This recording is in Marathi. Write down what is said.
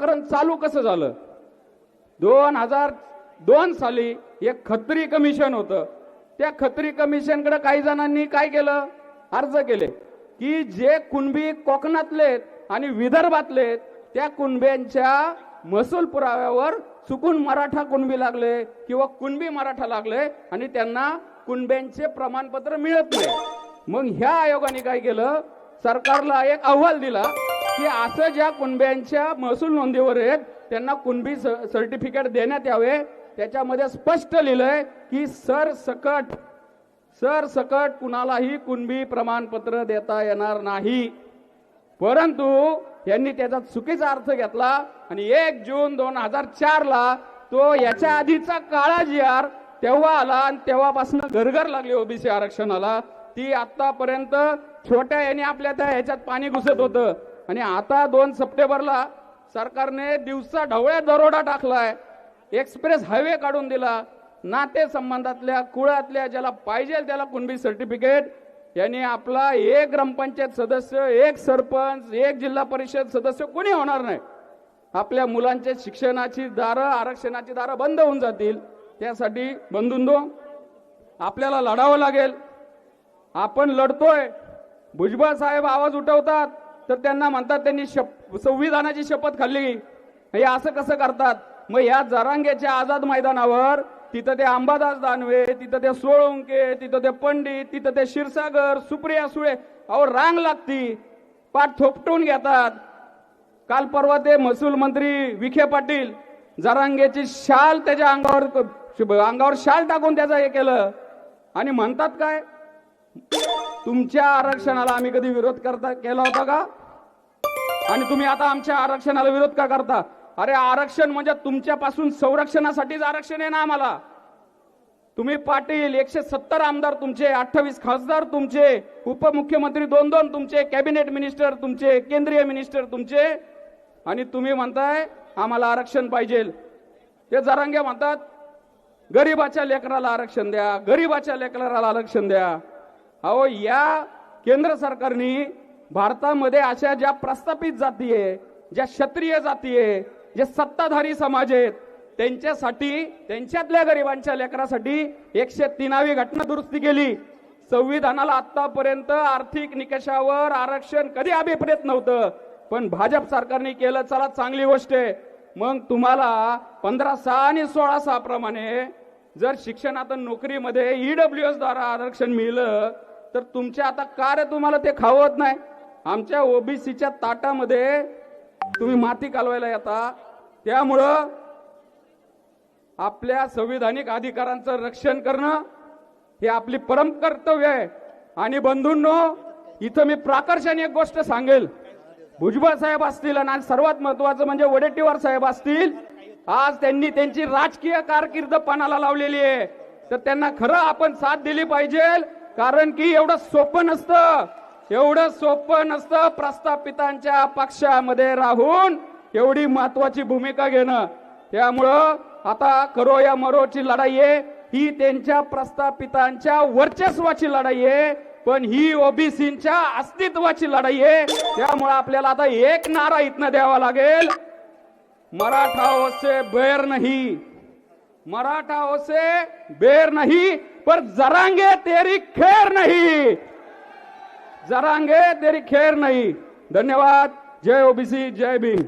प्रकरण चालू कसं झालं? दोन हजार दोन साली एक खत्री कमिशन होतं. त्या खत्री कमिशनकडे काही जणांनी काय केलं? अर्ज केले की जे कुणबी कोकणातले आणि विदर्भातले त्या कुणब्यांच्या महसूल पुराव्यावर चुकून मराठा कुणबी लागले किंवा कुणबी मराठा लागले आणि त्यांना कुणब्यांचे प्रमाणपत्र मिळत नाही. मग ह्या आयोगाने काय केलं? सरकारला एक अहवाल दिला. की असं ज्या कुणब्यांच्या महसूल नोंदीवर आहेत त्यांना कुणबी सर्टिफिकेट देण्यात यावे. त्याच्यामध्ये स्पष्ट लिहिलंय की सर सकट सर सकट कुणालाही कुणबी प्रमाणपत्र देता येणार नाही. परंतु यांनी त्याचा चुकीचा अर्थ घेतला आणि एक जून दोन हजार चार ला तो याच्या आधीचा काळा जी आर तेव्हा आला आणि तेव्हापासून घरघर लागली ओबीसी आरक्षणाला. ती आतापर्यंत छोट्या यांनी आपल्या त्या ह्याच्यात पाणी घुसत होतं. आणि आता दोन सप्टेंबरला सरकारने दिवसा ढवळ्या दरोडा टाकलाय. एक्सप्रेस हायवे काढून दिला. नाते संबंधातल्या कुळातल्या ज्याला पाहिजे त्याला कुणबी सर्टिफिकेट. यांनी आपला एक ग्रामपंचायत सदस्य एक सरपंच एक जिल्हा परिषद सदस्य कोणी होणार नाही? आपल्या मुलांच्या शिक्षणाची दारं आरक्षणाची दारं बंद होऊन जातील. त्यासाठी बंधुंदो आपल्याला लढावं लागेल. आपण लढतोय. भुजबळ साहेब आवाज उठवतात. तर त्यांना म्हणतात त्यांनी शप संविधानाची शपथ खाल्ली. हे असं कसं करतात? मग या जरांगेच्या आझाद मैदानावर तिथं ते अंबादास दानवे तिथं ते सोळुंके तिथं ते पंडित तिथं ते क्षीरसागर सुप्रिया सुळे अहो रांग लागती. पाठ थोपटून घेतात. काल परवा ते महसूल मंत्री विखे पाटील जरांगेची शाल त्याच्या अंगावर अंगावर शाल टाकून त्याचं हे केलं. आणि म्हणतात काय? तुमच्या आरक्षणाला आम्ही कधी विरोध करता केला होता का? आणि तुम्ही आता आमच्या आरक्षणाला विरोध का करता? अरे आरक्षण म्हणजे तुमच्यापासून संरक्षणासाठीच आरक्षण आहे ना आम्हाला. तुम्ही पाटील एकशे सत्तर आमदार तुमचे अठ्ठावीस खासदार तुमचे उपमुख्यमंत्री दोन दोन तुमचे कॅबिनेट मिनिस्टर तुमचे केंद्रीय मिनिस्टर तुमचे. आणि तुम्ही म्हणताय आम्हाला आरक्षण पाहिजे. ते जरांगे म्हणतात गरीबाच्या लेकराला आरक्षण द्या गरीबाच्या लेकराला आरक्षण द्या. अहो या केंद्र सरकारने भारतामध्ये अशा ज्या प्रस्थापित जाती आहे ज्या क्षत्रिय जाती आहे जे सत्ताधारी समाज आहेत त्यांच्यासाठी त्यांच्यातल्या गरिबांच्या लेकरासाठी एकशे तीनावी घटना दुरुस्ती केली. संविधानाला आतापर्यंत आर्थिक निकषावर आरक्षण कधी अभिप्रेत नव्हतं पण भाजप सरकारने केलं चला चांगली गोष्ट आहे. मग तुम्हाला पंधरा सहा आणि सोळा सहा प्रमाणे जर शिक्षणात नोकरीमध्ये ईडब्ल्यू एस द्वारा आरक्षण मिळलं तर तुमच्या आता कार्य तुम्हाला ते खावत नाही? आमच्या ओबीसीच्या ताटामध्ये तुम्ही माती कालवायला येता. त्यामुळं आपल्या संविधानिक अधिकारांचं रक्षण करणं हे आपली परम कर्तव्य आहे. आणि बंधूंनो इथं मी प्राकर्षाने एक गोष्ट सांगेल. भुजबळ साहेब असतील आणि सर्वात महत्वाचं म्हणजे वडेट्टीवार साहेब असतील आज त्यांनी त्यांची राजकीय कारकीर्द पणाला लावलेली आहे. तर त्यांना खरं आपण साथ दिली पाहिजे. कारण की एवढं सोपं नसतं. एवढं सोपं नसतं प्रस्थापितांच्या पक्षामध्ये राहून एवढी महत्वाची भूमिका घेणं. त्यामुळं आता करो या मरोची लढाई आहे. ही त्यांच्या प्रस्थापितांच्या वर्चस्वाची लढाई आहे. पण ही ओबीसीच्या अस्तित्वाची लढाई आहे. त्यामुळे आपल्याला आता एक नारा इथनं द्यावा लागेल. मराठा से बैर नाही. मराठा से बेर नाही. पर जरांगे तेरी खेर नहीं। जरांगे तेरी खेर नहीं। धन्यवाद। जय ओबीसी जय भीम।